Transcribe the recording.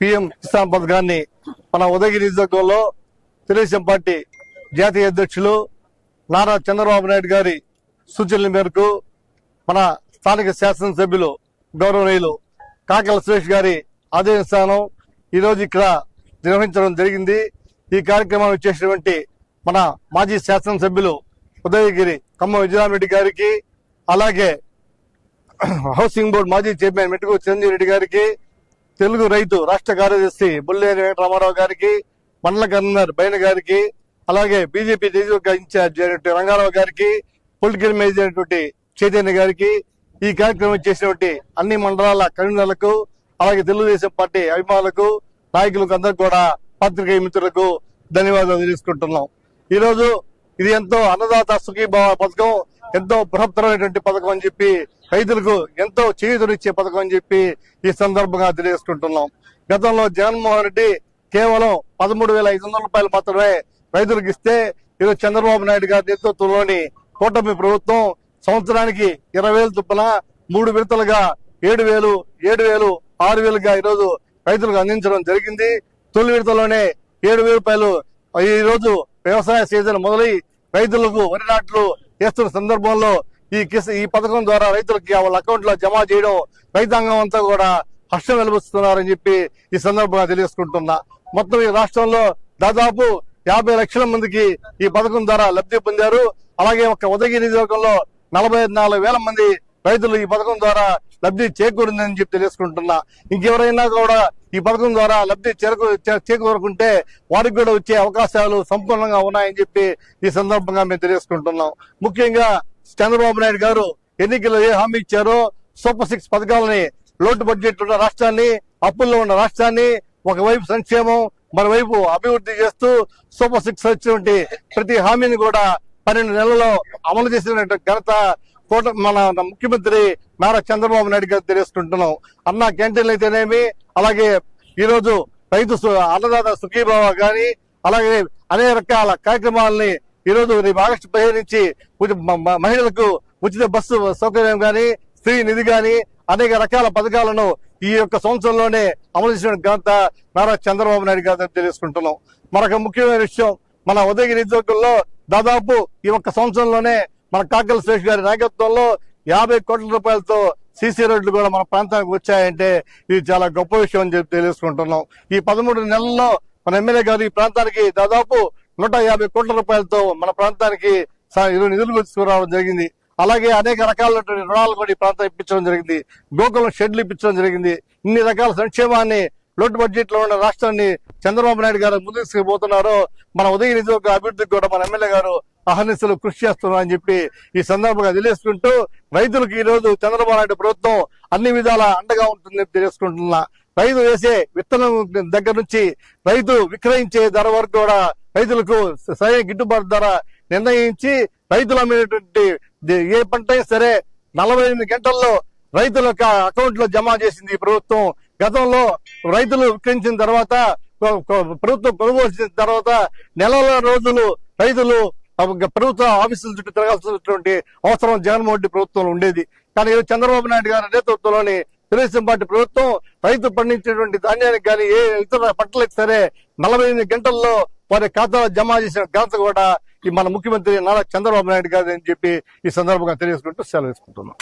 PM Kisan పథకాన్ని మన ఉదయగిరి నియోజకవర్గంలో తెలుగుదేశం పార్టీ జాతీయ అధ్యక్షులు నారా చంద్రబాబు నాయుడు గారి సూచనల మేరకు మన స్థానిక శాసనసభ్యులు గౌరవనీయులు కాకల సురేష్ గారి ఆదేశానం ఈరోజు ఇక్కడ నిర్వహించడం జరిగింది. ఈ కార్యక్రమాన్ని చేసినటువంటి మన మాజీ శాసనసభ్యులు ఉదయగిరి కమ్మ విజయరామరెడ్డి గారికి అలాగే హౌసింగ్ బోర్డు మాజీ చైర్మన్ మెట్టుకు చిరంజీవి రెడ్డి గారికి తెలుగు రైతు రాష్ట్ర కార్యదర్శి బుల్లేని వెంకటరామారావు గారికి మండల కన్వీనర్ బైన గారికి అలాగే బీజేపీ నియోజకవర్గ ఇన్ఛార్జ్ అయినటువంటి రంగారావు గారికి పొలిటికల్ మేనేజర్ అయినటువంటి చైతన్య గారికి ఈ కార్యక్రమం చేసినటువంటి అన్ని మండలాల కన్వీనర్లకు అలాగే తెలుగుదేశం పార్టీ అభిమానులకు నాయకులకు అందరికి కూడా పాత్రికేయ మిత్రులకు ధన్యవాదాలు తెలుసుకుంటున్నాం. ఈరోజు ఇది ఎంతో అన్నదాత సుఖీభావ పథకం ఎంతో బృహత్తరమైనటువంటి పథకం అని చెప్పి రైతులకు ఎంతో చేయుతనిచ్చే పథకం అని చెప్పి ఈ సందర్భంగా తెలియజేసుకుంటున్నాం. గతంలో జగన్మోహన్ రెడ్డి కేవలం పదమూడు వేల ఐదు వందల రూపాయలు మాత్రమే రైతులకు ఇస్తే ఈరోజు చంద్రబాబు నాయుడు గారి నేతృత్వంలోని కూటమి ప్రభుత్వం సంవత్సరానికి ఇరవై వేలు చొప్పున మూడు విడతలుగా ఏడు వేలు ఏడు వేలు ఆరు వేలుగా ఈరోజు రైతులకు అందించడం జరిగింది. తొలి విడతలోనే ఏడు వేల రూపాయలు ఈ రోజు వ్యవసాయ సీజన్ మొదలై రైతులకు వరి నాట్లు వేస్తున్న సందర్భంలో ఈ కిసా ఈ పథకం ద్వారా రైతులకి వాళ్ళ అకౌంట్లో జమ చేయడం రైతాంగం అంతా కూడా హర్షం వెలిపిస్తున్నారని చెప్పి ఈ సందర్భంగా తెలియజేసుకుంటున్నా. మొత్తం ఈ రాష్ట్రంలో దాదాపు యాభై లక్షల మందికి ఈ పథకం ద్వారా లబ్ధి పొందారు. అలాగే ఒక ఉదయగిరి నియోజకవర్గంలో నలభై నాలుగు వేల మంది రైతులు ఈ పథకం ద్వారా లబ్ధి చేకూరిందని చెప్పి తెలుసుకుంటున్నా ఇంకెవరైనా కూడా ఈ పథకం ద్వారా లబ్ధి చేరకు చే- చేకూరుకుంటే వారికి కూడా వచ్చే అవకాశాలు సంపూర్ణంగా ఉన్నాయని చెప్పి ఈ సందర్భంగా మేము తెలియజేసుకుంటున్నాం. ముఖ్యంగా చంద్రబాబు నాయుడు గారు ఎన్నికల్లో ఏ హామీ ఇచ్చారో సూపర్ సిక్స్ పథకాలని లోటు బడ్జెట్ ఉన్న రాష్ట్రాన్ని అప్పుల్లో ఉన్న రాష్ట్రాన్ని ఒకవైపు సంక్షేమం మరోవైపు అభివృద్ధి చేస్తూ సూపర్ సిక్స్ వచ్చినటువంటి ప్రతి హామీని కూడా పన్నెండు నెలల్లో అమలు చేసినటువంటి ఘనత కోట మన ముఖ్యమంత్రి నారా చంద్రబాబు నాయుడు గారు తెలియజేసుకుంటున్నాం. అన్న క్యాంటీన్లు అయితేనేమి అలాగే ఈరోజు రైతు సు- అన్నదాత సుఖీభావ గాని అలాగే అనేక రకాల కార్యక్రమాలని ఈ రోజు రేపు ఆగస్టు పదిహేను నుంచి మహిళలకు ఉచిత బస్సు సౌకర్యం కానీ స్త్రీ నిధి కానీ అనేక రకాల పథకాలను ఈ యొక్క సంవత్సరంలోనే అమలు చేసిన ఘనత నారా చంద్రబాబు నాయుడు గారు తెలియజేసుకుంటున్నాం. మరొక ముఖ్యమైన విషయం మన ఉదయగిరి నియోజకవర్గంలో దాదాపు ఈ ఒక్క సంవత్సరంలోనే మన కాకల సురేష్ గారి నాయకత్వంలో యాభై కోట్ల రూపాయలతో సీసీ రోడ్లు కూడా మన ప్రాంతానికి వచ్చాయంటే ఇది చాలా గొప్ప విషయం అని చెప్పి తెలియజేసుకుంటున్నాం. ఈ పదమూడు నెలల్లో మన ఎమ్మెల్యే గారు ఈ ప్రాంతానికి దాదాపు నూట యాభై కోట్ల రూపాయలతో మన ప్రాంతానికి స- నిధులు తీసుకురావడం జరిగింది. అలాగే అనేక రకాలైనటువంటి రుణాలు కూడా ఈ ప్రాంతం ఇప్పించడం జరిగింది. గోకులం షెడ్లు ఇప్పించడం జరిగింది. ఇన్ని రకాల సంక్షేమాన్ని లోటు బడ్జెట్లో ఉన్న రాష్ట్రాన్ని చంద్రబాబు నాయుడు గారు ముందుకు తీసుకుపోతున్నారో మన ఉదయనిధి నియోజకవర్గ అభివృద్ధికి కూడా మన ఎమ్మెల్యే గారు అహర్నిశలు కృషి చేస్తున్నారని చెప్పి ఈ సందర్భంగా తెలియజేసుకుంటూ రైతులకు ఈ రోజు చంద్రబాబు నాయుడు ప్రభుత్వం అన్ని విధాల అండగా ఉంటుందని తెలియజేసుకుంటున్నా. రైతు వేసే విత్తనం దగ్గర నుంచి రైతు విక్రయించే ధర వరకు కూడా రైతులకు సరైన గిట్టుబాటు ధర నిర్ణయించి రైతులు అమ్మినటువంటి ఏ పంట అయినా సరే నలభై ఎనిమిది గంటల్లో రైతుల యొక్క అకౌంట్లో జమ చేసింది ఈ ప్రభుత్వం. గతంలో రైతులు విక్రయించిన తర్వాత ప్రభుత్వం కొనుగోలు చేసిన తర్వాత నెలల రోజులు రైతులు ప్రభుత్వ ఆఫీసుల చుట్టూ తిరగాల్సినటువంటి అవసరం జగన్మోహన్ రెడ్డి ప్రభుత్వంలో ఉండేది. కానీ చంద్రబాబు నాయుడు గారి నేతృత్వంలోని తెలుగుదేశం పార్టీ ప్రభుత్వం రైతు పండించేటువంటి ధాన్యానికి కానీ ఏ ఇతర పంటలకు సరే నలభై ఎనిమిది గంటల్లో వారి ఖాతాలో జమ చేసిన ఘనత కూడా ఈ మన ముఖ్యమంత్రి నారా చంద్రబాబు నాయుడు గారు అని చెప్పి ఈ సందర్భంగా తెలియజేసుకుంటూ సెలవు తీసుకుంటున్నాం.